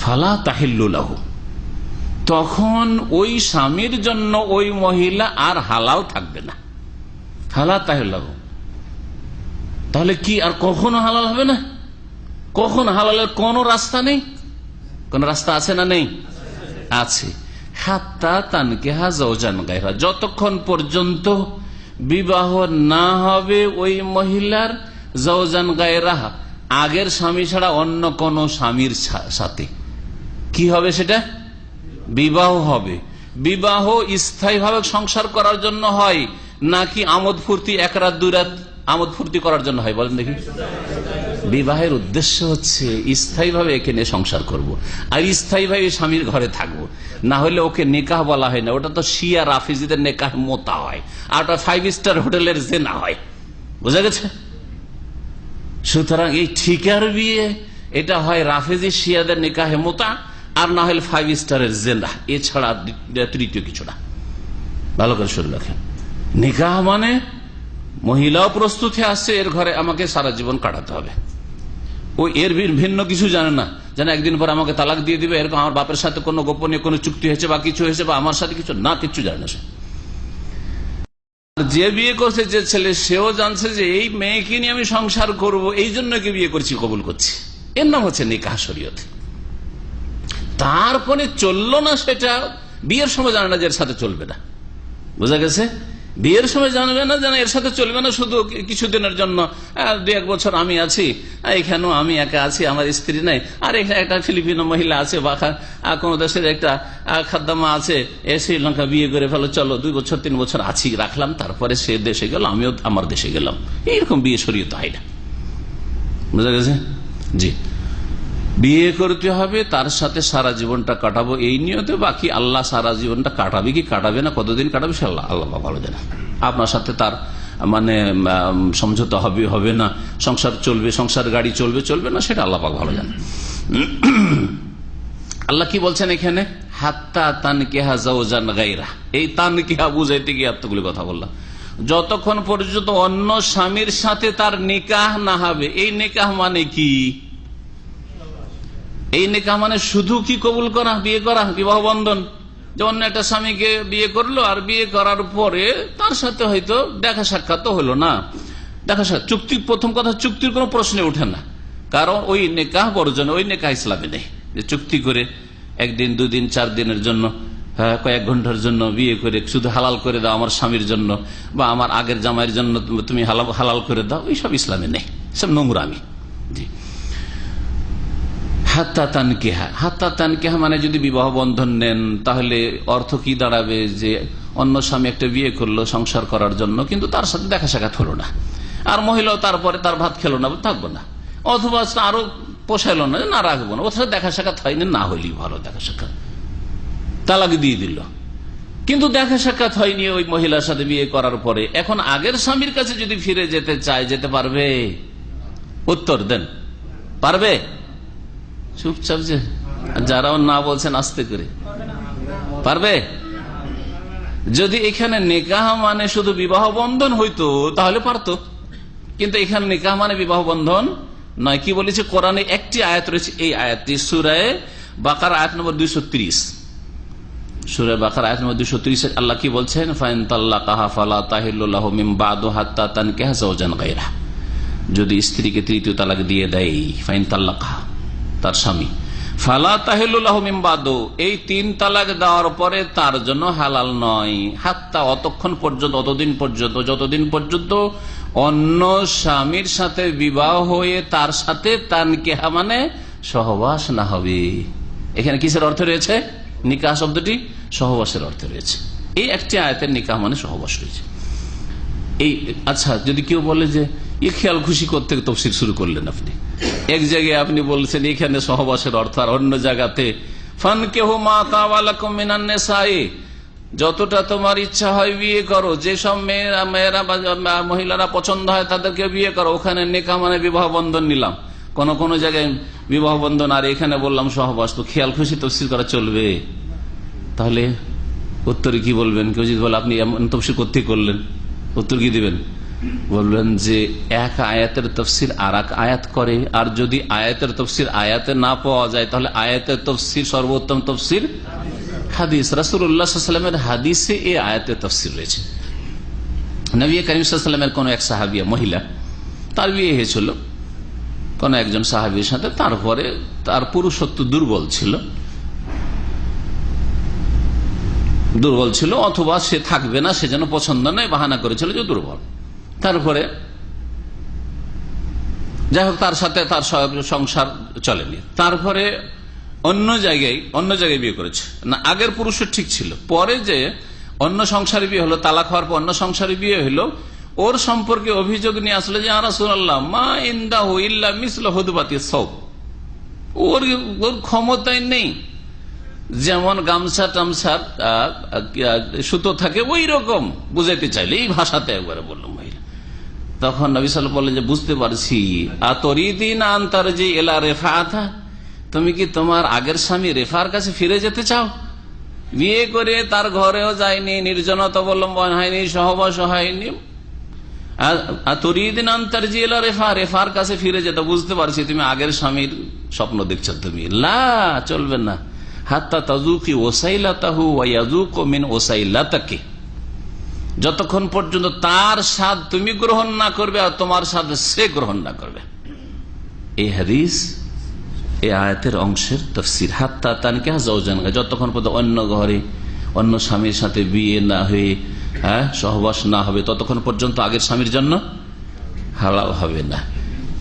ফালা তাহিল্লুলাহ তখন ওই স্বামীর জন্য ওই মহিলা আর হালাল থাকবে না। ফালা তাহিল্লাহ তাহলে কি আর কখনো হালাল হবে না? কখন হালালের কোন রাস্তা নেই? কোন রাস্তা আছে না নেই? আছে। হাত্তা তানকে হাজান গাইরা যতক্ষণ পর্যন্ত বিবাহ না হবে ওই মহিলার জৌজান গায়রা আগের স্বামী ছাড়া অন্য কোন স্বামীর সাথে। কি হবে সেটা? বিবাহ হবে। বিবাহ স্থায়ীভাবে সংসার করার জন্য হয়, নাকি আমোদ ফুর্তি এক রাত, দুই রাত আমোদ ফুর্তি করার জন্য হয়? বলেন দেখি। বিবাহের উদ্দেশ্য হচ্ছে স্থায়ীভাবে একে নিয়ে সংসার করব। আর স্থায়ীভাবে স্বামীর ঘরে থাকব। না হলে ওকে নেকাহ বলা হয় না। ওটা তো শিয়া রাফিজিদের নেকাহ মোতা হয়। আর ওটা ফাইভ স্টার হোটেলের জেনা হয়। বোঝা গেছে? সুতরাং এই ঠিকার বিয়ে, এটা হয় রাফেজি শিয়াদের নেকাহে মোতা। আর না হলে ফাইভ স্টারের জেনা এছাড়া তৃতীয় কিছু না। ভালো করে শুরু রাখেন। নিকাহ মানে মহিলাও প্রস্তুতি আসছে, এর ঘরে আমাকে সারা জীবন কাটাতে হবে। ও এর ভিন্ন কিছু জানে না। যেন একদিন পর আমাকে তালাক দিয়ে দিবে, এরকম আমার বাপের সাথে কোনো গোপনীয় কোনো চুক্তি হয়েছে বা কিছু হয়েছে বা আমার সাথে কিছু, না কিছু জানে না সে। যে বিয়ে করছে যে ছেলে, সেও জানছে যে এই মেয়েকে নিয়ে আমি সংসার করব, এই জন্য কি বিয়ে করছি, কবুল করছি। এর নাম হচ্ছে নিকাহ শরীয়ত। তারপরে চলল না সেটা? বিয়ের সময় জানে না যে এর সাথে চলবে না। বোঝা গেছে? বিয়ের সময় জানবে না যেন এর সাথে চলবে না, শুধু কিছুদিনের জন্য দু এক বছর আমি আছি এখানেও আমি একা আছি, আমার স্ত্রী নাই, আর এখানে একটা ফিলিপিনো মহিলা আছে বা কোন দেশের একটা খাদ্দামা আছে, এ শ্রীলঙ্কা বিয়ে করে ফেলো, চলো, দুই বছর, তিন বছর আছি, রাখলাম, তারপরে সে দেশে গেল, আমিও আমার দেশে গেলাম। এইরকম বিয়ে শরীয়ত হয় না। বুঝা গেছে? জি। বিয়ে করতে হবে, তার সাথে সারা জীবনটা কাটাবো, এই নিয়তে বাকি আল্লাহ সারা জীবনটা কাটাবে কি কাটাবে না, কতদিন কাটাবে সে আল্লাহ আল্লাহ ভালো জানে। আপনার সাথে তার মানে সমঝোতা হবে হবে না, সংসার চলবে, সংসার গাড়ি চলবে চলবে না, সেটা আল্লাহ ভালো জানে। আল্লাহ কি বলছেন এখানে? হাত্তা তান কেহা জান গাইরা এই তান কেহা বুঝাইতে গিয়ে এতগুলি কথা বললাম। যতক্ষণ পর্যন্ত অন্য স্বামীর সাথে তার নিকাহ না হবে, এই নিকাহ মানে কি? এই নেকা মানে শুধু কি কবুল করা, বিয়ে করা, বিবাহ বন্ধন? যে অন্য একটা স্বামীকে বিয়ে করল আর বিয়ে করার পরে তার সাথে হয়তো দেখা সাক্ষাৎ তো হলো না। দেখা সাক্ষাৎ, চুক্তি, প্রথম কথা চুক্তির কোনো প্রশ্নে ওঠে না। কারণ ওই নেকাহ বর্জন, ওই নেকাহ ইসলামে নেই। যে চুক্তি করে একদিন, দুদিন, চার দিনের জন্য কয়েক ঘণ্টার জন্য বিয়ে করে শুধু হালাল করে দাও আমার স্বামীর জন্য বা আমার আগের জামাইয়ের জন্য তুমি হালাল করে দাও, এইসব ইসলামে নেই। সব নোংরামি। জি। হাত্তা তানকেহা। হাত্তা তানকেহা মানে যদি বিবাহ বন্ধন নেন, তাহলে অর্থ কি দাঁড়াবে যে অন্য স্বামী একটা বিয়ে করল সংসার করার জন্য, কিন্তু তার সাথে দেখা সাক্ষাৎ হলো না। আর মহিলাও তারপরে তার ভাত খেলো না, থাকব না। অথবা আরও পোষাইলো না না, রাখব না। ওর দেখা সাক্ষাৎ হয়নি না হইলি ভালো দেখা সাক্ষাৎ। তালাক দিয়ে দিল। কিন্তু দেখা সাক্ষাৎ হয়নি ওই মহিলার সাথে বিয়ে করার পরে। এখন আগের স্বামীর কাছে যদি ফিরে যেতে চায়, যেতে পারবে? উত্তর দেন। পারবে? চুপচাপ যে যারাও না বলছেন আস্তে করে। পারবে? যদি এখানে নিকাহ মানে শুধু বিবাহ বন্ধন হইতো, তাহলে পারত। কিন্তু এখানে নিকাহ মানে বিবাহ বন্ধন নয়। কি বলেছে? কোরআনে একটি আয়াত রয়েছে, এই আয়াতটি সুরায় বাকার আয়াত নম্বর দুইশো ত্রিশ। সুরে বাকার আয়াত নম্বর আল্লাহ কি বলছেন? ফাইন তাল্লা কাহা ফালা মিম তান যদি স্ত্রীকে তৃতীয় তালাক দিয়ে দেয়, ফাইন তাল্লা কাহা তার স্বামী। ফালা তাহিল্লাহমিমবাদ এই তিন তালাক দেওয়ার পরে তার জন্য হালাল নয়। হাত্তা অতক্ষণ পর্যন্ত, অতদিন পর্যন্ত, যতদিন পর্যন্ত অন্য স্বামীর সাথে বিবাহ হয়ে তার সাথে তান কেহা মানে সহবাস না হবে। এখানে কিসের অর্থ রয়েছে? নিকাহ শব্দটি সহবাসের অর্থ রয়েছে। এই একটি আয়তের নিকাহ মানে সহবাস রয়েছে। এই আচ্ছা যদি কেউ বলে যে, এ খেয়াল খুশি করতে তফসিল শুরু করলেন আপনি। এক জায়গায় আপনি বলছেন, এখানে সহবাসের অর্থ আর অন্য জায়গাতে ফান কেহ মা তাওয়ালাকাই যতটা তোমার ইচ্ছা হয় বিয়ে করো যেসব মেয়েরা মেয়েরা মহিলারা পছন্দ হয় তাদেরকে বিয়ে করো। ওখানে নেকা মানে বিবাহ বন্ধন নিলাম। কোন কোন জায়গায় বিবাহ বন্ধন, আর, এখানে বললাম সহবাস, তো খেয়াল খুশি তফসিল করা চলবে। তাহলে উত্তরে কি বলবেন? কেউ যদি বলে, আপনি এমন তফসিল করতে করলেন। উত্তর কি দিবেন? বলবেন যে এক আয়াতের তফসির আর আয়াত করে, আর যদি আয়াতের তফসির আয়াতে না পাওয়া যায়, তাহলে আয়াতের তফসির সর্বোত্তম তফসির হাদিস। রাসুল্লাহামের হাদিসে এ আয়াতের তফসির রয়েছে। নবী করিম সাল্লামের কোন এক সাহাবিয়া মহিলা, তার বিয়ে হয়েছিল। কোন একজন সাহাবির সাথে, তারপরে তার পুরুষত্ব দুর্বল ছিল। দুর্বল ছিল, অথবা সে থাকবে না, সে যেন পছন্দ নয়, বাহানা করেছিল যে দুর্বল। তারপরে যাই হোক, তার সাথে তার সংসার চলেনি। তারপরে অন্য জায়গায় অন্য জায়গায় বিয়ে করেছে। না, আগের পুরুষের ঠিক ছিল। পরে যে অন্য সংসারে বিয়ে হলো, তালাক হওয়ার পর অন্য সংসারে বিয়ে হলো, ওর সম্পর্কে অভিযোগ নিয়ে আসলো যে আরাসুল্লাহ মা ইন্দা ইল্লা মিসল হদুবাতি সব ওর ওর ক্ষমতায় নেই। যেমন গামছা টামছার সুতো থাকে, ওই রকম। বুঝাইতে চাইলে এই ভাষাতে একবারে বলল মহিলা তখন নবিসাল বললেন যে, বুঝতে পারছি। আতরিদিন আন্তার যে এলা রেফা আথা তুমি কি তোমার আগের স্বামী রেফার কাছে ফিরে যেতে চাও? বিয়ে করে তার ঘরেও যায়নি, নির্জনতা অবলম্বন হয়নি, সহবাস হয়নি। তরিদিন আন্তর যে এলা রেফা, রেফার কাছে ফিরে যেতে, বুঝতে পারছি তুমি আগের স্বামীর স্বপ্ন দেখছ তুমি। লা, চলবে না। যতক্ষণ পর্যন্ত তার স্বাদ তুমি গ্রহণ না করবে আর তোমার স্বাদ সে গ্রহণ না করবে। এই হাদিস, এই আয়াতের অংশের তফসির। হাত্তা তানকে হাজান যতক্ষণ পর্যন্ত অন্য ঘরে অন্য স্বামীর সাথে বিয়ে না হয়ে হ্যাঁ সহবাস না হবে, ততক্ষণ পর্যন্ত আগের স্বামীর জন্য হালাল হবে না।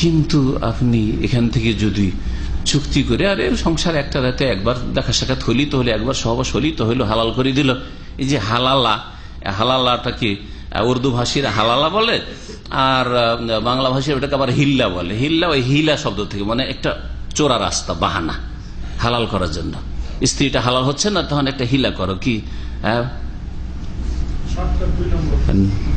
কিন্তু আপনি এখান থেকে যদি চুক্তি করে, আরে সংসার একটা রাতে একবার দেখা সাক্ষাৎ হলি তো হলে একবার সহবাস হলি তো হইল, হালাল করে দিল। এই যে হালালা হালালাটাকে উর্দু ভাষীরা হালালা বলে আর বাংলা ভাষীরা ওটাকে আবার হিল্লা বলে। হিল্লা ওই হিলা শব্দ থেকে মানে একটা চোরা রাস্তা, বাহানা, হালাল করার জন্য। স্ত্রীটা হালাল হচ্ছে না, তখন একটা হিলা করো, কি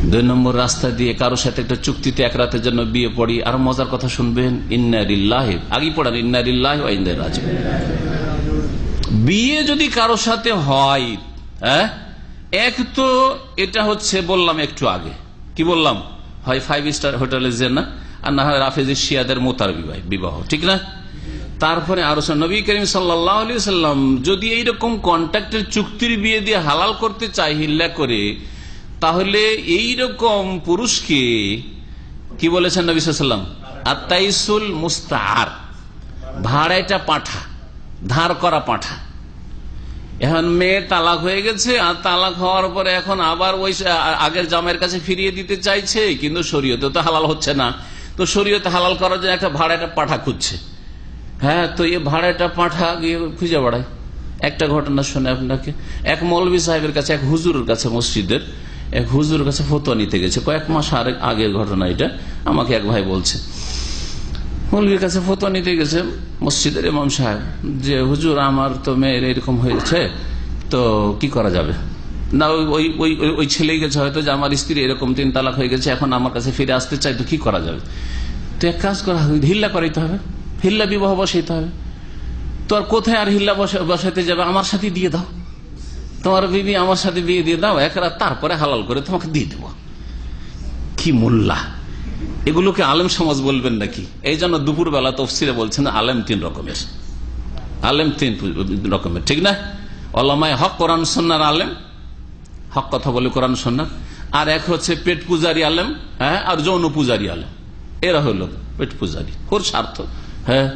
দুই নম্বর রাস্তা দিয়ে কারোর সাথে একটা চুক্তিতে এক রাতের জন্য বিয়ে পড়ি আর মজার কথা শুনবেন ইন্নারিল্লাহ আগে পড়ান ইন্নারিল্লাহ রাজ বিয়ে যদি কারোর সাথে হয় হ্যাঁ এক তো এটা হচ্ছে বললাম একটু আগে। কি বললাম? হয় ফাইভ স্টার হোটেলে না আর না হয় রাফেজ শিয়াদের মোতার বিবাহ বিবাহ, ঠিক না? তারপরে আরও নবী করিম সাল্লাম যদি এইরকম কন্ট্রাক্টের চুক্তির বিয়ে দিয়ে হালাল করতে চাই হিল্লা করে তাহলে এই রকম পুরুষকে কি বলেছেন নবী সাল্লাম আত্মাইসুল মুস্তার ভাড়াইটা পাঠা, ধার করা পাঠা। এখন মেয়ে তালাক হয়ে গেছে, আর তালাক হওয়ার পরে এখন আবার ওই আগের জামের কাছে ফিরিয়ে দিতে চাইছে, কিন্তু শরীয়তে তো হালাল হচ্ছে না। তো শরীয়তে হালাল করার জন্য একটা ভাড়াটা পাঠা খুঁজছে। হ্যাঁ তো এই ভাড়াটা পাঠা গিয়ে খুঁজে বেড়ায় একটা ঘটনা শুনে আপনাকে, এক মৌলবী সাহেবের কাছে, এক হুজুরের কাছে মসজিদের এক হুজুরের কাছে ফতোয়া নিতে গেছে। কয়েক মাস আরেক আগের ঘটনা এটা। আমাকে এক ভাই বলছে। মৌলবীর কাছে ফতোয়া নিতে গেছে মসজিদের ইমাম সাহেব। যে, হুজুর, আমার তো মেয়ের এরকম হয়েছে, তো কি করা যাবে? না, ওই ওই ওই ছেলে গেছে হয়তো, যে আমার স্ত্রী এরকম তিন তালাক হয়ে গেছে, এখন আমার কাছে ফিরে আসতে চাই তো কি করা যাবে? তো এক কাজ করা, হিল্লা করাইতে হবে। হিল্লা বিবাহ বসাইতে হবে। তো আর কোথায় আর হিল্লা বসাইতে যাবে? আমার সাথে দিয়ে দাও। তোমার বিবি আমার সাথে বিয়ে দিয়ে দাও, এক রাত তারপরে হালাল করে তোমাকে দিয়ে দেব। কি মোল্লা। এগুলোকে আলেম সমাজ বলবেন নাকি? এই জন্য দুপুর বেলা তফসিরে বলছেন আলেম তিন রকমের। আলেম তিন রকমের, ঠিক না? অলামায় হক, কোরআন সন্ন্যার আলেম। হক কথা বলে কোরআন সন্ন্যার আর এক হচ্ছে পেট পূজারি আলেম হ্যাঁ আর যৌন পূজারি আলেম। এরা হলো পেট পূজারি। ওর স্বার্থ হ্যাঁ।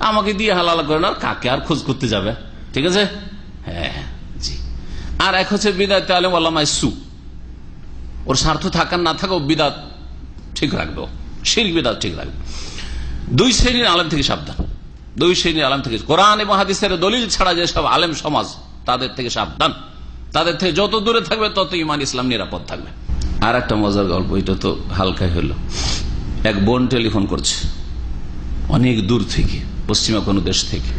আমাকে দিয়ে হালাল করে না কাকে আর খোঁজ করতে যাবে? ঠিক আছে? হ্যাঁ জি আর এক হচ্ছে বিদায় আলেম আল্লামায় সু। ওর স্বার্থ থাকার না থাকা বিদাত ঠিক রাখবে শির বিদাত ঠিক রাখবে। দুই শ্রেণির আলেম থেকে সাবধান। দুই শ্রেণির আলেম থেকে কোরআন এবং হাদিসের দলিল ছাড়া যেসব আলেম সমাজ, তাদের থেকে সাবধান। তাদের থেকে যত দূরে থাকবে, তত ইমান ইসলাম নিরাপদ থাকবে। আর একটা মজার গল্প, এটা তো হালকাই হলো। এক বোন টেলিফোন করছে, অনেক দূর থেকে, পশ্চিমা কোনো দেশ থেকে।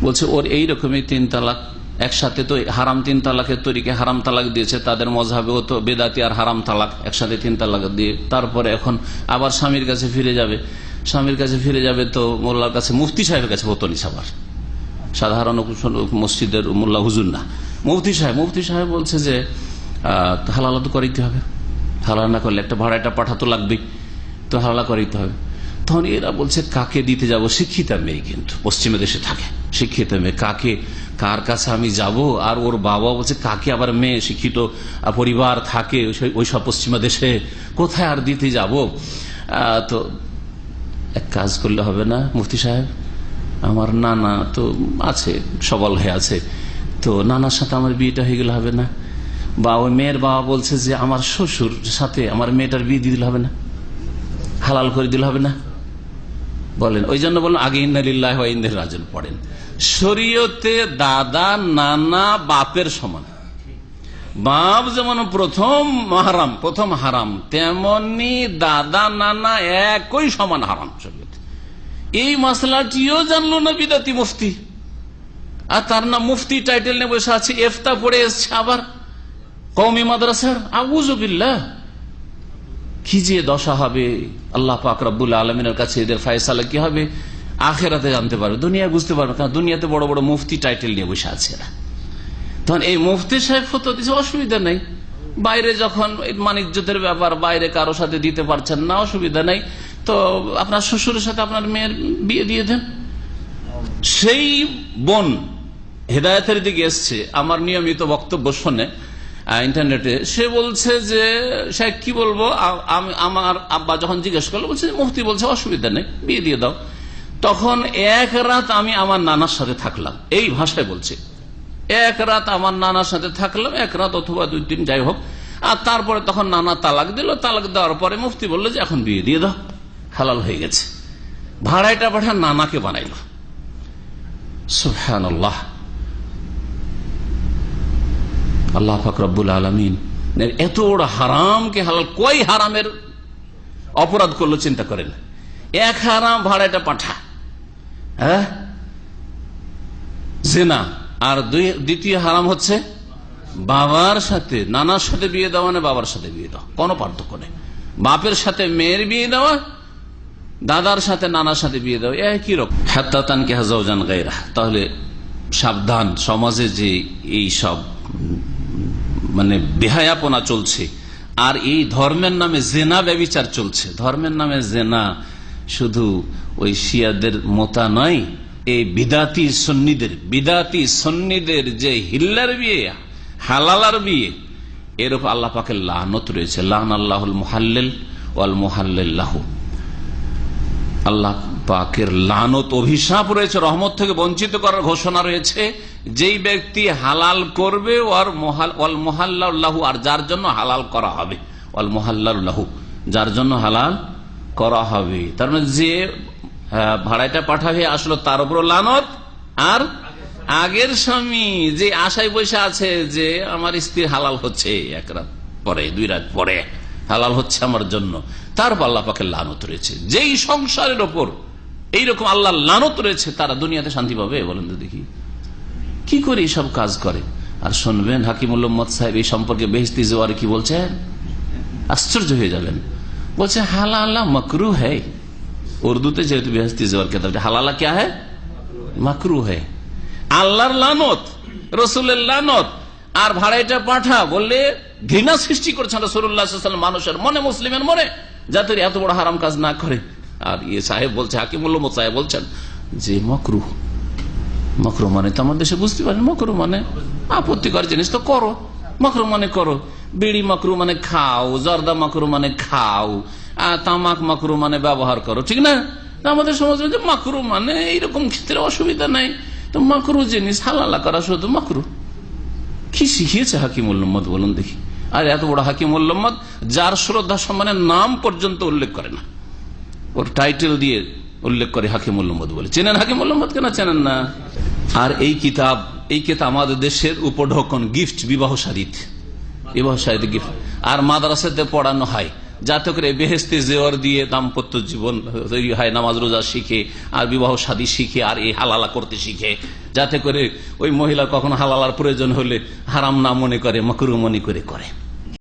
বলছে, ওর এই রকমই তিন তালাক একসাথে তো হারাম তিন তালাকের তৈরিকে হারাম তালাক দিয়েছে, তাদের মজাবেও তো বেদাতি আর হারাম তালাক একসাথে তিন তালাক দিয়ে। তারপরে এখন আবার স্বামীর কাছে ফিরে যাবে। স্বামীর কাছে ফিরে যাবে তো মোল্লার কাছে, মুফতি সাহেবের কাছে হতো আবার। সাধারণ মসজিদের মোল্লা হুজুর না। মুফতি সাহেব মুফতি সাহেব বলছে যে হালালা তো করাইতে হবে। হালাল না করলে একটা ভাড়াটা পাঠাতো লাগবে তো হালালা করাইতে হবে। তখন এরা বলছে, কাকে দিতে যাব? শিক্ষিতা মেয়ে কিন্তু, পশ্চিমে দেশে থাকে। শিক্ষিত মেয়ে, কাকে, কার কাছে আমি যাব? আর ওর বাবা বলছে, কাকে আবার মেয়ে, শিক্ষিত পরিবার থাকে ওই- সব পশ্চিমা দেশে, কোথায় আর দিতে যাব? তো এক কাজ করলে হবে না, মুফতি সাহেব? আমার নানা তো আছে, সবল হয়ে আছে। তো নানার সাথে আমার বিয়েটা হয়ে গেলে হবে না। বা ওই মেয়ের বাবা বলছে যে, আমার শ্বশুর সাথে আমার মেয়েটার বিয়ে দিয়ে দিলে হবে না। হালাল করে দিলে হবে না। বলেন। ওই জন্য বলুন, আগে ইন্দের রাজন পড়েন। শরীয়তে দাদা, নানা, বাপের সমান। বাপ যেমন প্রথম হারাম প্রথম হারাম, তেমনি দাদা, নানা একই সমান হারাম শরীয়তে। এই মশলাটিও জানলো না বিদাতি মুফতি। আর তার না মুফতি টাইটেল নিয়ে বসে আছে, এফতা পড়ে এসছে আবার। কৌমি মাদ্রাসার আবুজবিল্লাহ কি যে দশা হবে? আল্লাহ পাক রব্বুল আলমিনের কাছে এদের ফায়সালা কি হবে? আখেরাতে জানতে পারবে। দুনিয়ায় বুঝতে পারবে, কারণ দুনিয়াতে বড় বড় মুফতি টাইটেল নিয়ে বসে আছে এরা। তখন এই মুফতি সাহেব ফতো দিচ্ছে অসুবিধা নেই। বাইরে যখন মানিজ্যতের ব্যাপার, বাইরে কারও সাথে দিতে পারছেন না, অসুবিধা নেই। তো আপনার শ্বশুরের সাথে আপনার মেয়ের বিয়ে দিয়ে দেন। সেই বোন হেদায়তের দিকে এসছে। আমার নিয়মিত বক্তব্য শোনে। ইন্টারনেটে সে বলছে যে সে কি বলব? আমার আব্বা যখন জিজ্ঞেস করল, বলছে মুফতি বলছে, অসুবিধা নেই, বিয়ে দিয়ে দাও। তখন এক রাত আমি আমার নানার সাথে থাকলাম। এই ভাষায় বলছে। এক রাত আমার নানার সাথে থাকলাম, এক রাত অথবা দুই দিন যাই হোক। আর তারপরে তখন নানা তালাক দিল। তালাক দেওয়ার পরে মুফতি বলল যে, এখন বিয়ে দিয়ে দাও। হালাল হয়ে গেছে। ভাড়াইটা পাঠা নানাকে বানাইল। সুহান আল্লাহ ফাকরাবুল আলমিন। এত বড় হারামকে হালাল, কই হারামের অপরাধ করল চিন্তা করেন। এক হারাম ভাড়াটা পাঠা। হ্যাঁ? জেনা। আর দ্বিতীয় হারাম হচ্ছে বাবার সাথে, নানার সাথে বিয়ে দেওয়া না বাবার সাথে বিয়ে দেওয়া। কোনো পার্থক্য নেই। বাপের সাথে মেয়ের বিয়ে দেওয়া, দাদার সাথে নানার সাথে বিয়ে দেওয়া, একই রকম। হাত্তাতানকে হাজান গাইরা তাহলে সাবধান, সমাজে যে এই সব মানে বেহায়াপনা চলছে। আর এই ধর্মের নামে জেনা ব্যবিচার চলছে। ধর্মের নামে জেনা শুধু ওই শিয়াদের মোতা নয় এই বিদাতি সন্নিদের বিদাতি সন্নিদের যে হিল্লার বিয়ে, হালালার বিয়ে, এর উপর আল্লাহ পাকের লাহনত রয়েছে। লাহন আল্লাহুল মোহাল্লেল ওয়াল মুহাল্লাহু আল্লাহ পাকের লানত অভিশাপ রয়েছে, রহমত থেকে বঞ্চিত করার ঘোষণা রয়েছে। যেই ব্যক্তি হালাল করবে, ওর ওয়াল মোহাল্লাহু আর যার জন্য হালাল করা হবে। ওয়াল মোহাল্লাহু যার জন্য হালাল করা হবে। তার মানে যে ভাড়াটা পাঠাবে, আসলো তার উপর লানত, আর আগের স্বামী যে আশায় বসে আছে যে, আমার স্ত্রী হালাল হচ্ছে এক রাত পরে, দুই রাত পরে, হালাল হচ্ছে আমার জন্য। তার আল্লাহ পাকে লানত রয়েছে। যেই সংসারের ওপর এইরকম আল্লাহ লানত রয়েছে, তারা দুনিয়াতে শান্তি পাবে বলেন তো দেখি। কি করে এইসব কাজ করে? আর শুনবেন হাকিমুল্লম্মদ সাহেব এই সম্পর্কে বেহস্তি জোয়ারে কি বলছেন? আশ্চর্য হয়ে যাবেন। বলছে, হালালা মকরু হ্যায় উর্দুতে যেহেতু বেহস্তি জোয়ার কেতাব হালালা ক্যা হ্যায় মাকরু হ্যায় আল্লাহর লানত, রসুলের লানত, আর ভাড়াইটা পাঠা বললে ঘৃণা সৃষ্টি করছেন রসুল্লাহ মানুষের মনে, মুসলিমের মনে, যাতে এত বড় হারাম কাজ না করে। আর ইয়ে সাহেব বলছে হাকিমুল্লাহ সাহেব বলছেন যে মকরু। মকরু মানে তো আমার দেশে বুঝতে পারেন মকরু মানে আপত্তিকর জিনিস তো করো। মকরু মানে করো। বিড়ি মকরু মানে খাও, জর্দা মকরু মানে খাও তামাক মকরু মানে ব্যবহার করো, ঠিক না? আমাদের সমাজ মাকরু মানে এইরকম ক্ষেত্রে অসুবিধা নাই। তো মাকরু জিনিস হালালা করা শুধু মাকরু কি শিখিয়েছে হাকিম উল্লম্মদ বলুন দেখি। আর এত বড় হাকিম উল্লম্মদ যার শ্রদ্ধা সম্মানের নাম পর্যন্ত উল্লেখ করে না। ওর টাইটেল দিয়ে উল্লেখ করে হাকিম উল্লম্মদ বলে। চেনেন হাকিম উল্লম্মদ কেন? চেনেন না। আর এই কিতাব এই কিতাব আমাদের দেশের উপঢকন গিফট, বিবাহ সাদিত। বিবাহ সাদিত গিফট। আর মাদ্রাসাতে পড়ানো হয়। যাতে করে বেহেস্তে জেওয়ার দিয়ে দাম্পত্য জীবন তৈরি হয়, নামাজ রোজা শিখে, আর বিবাহ সাদী শিখে, আর এই হালালা করতে শিখে। যাতে করে ওই মহিলা কখনো হালালার প্রয়োজন হলে হারাম না মনে করে, মকরু মনে করে করে।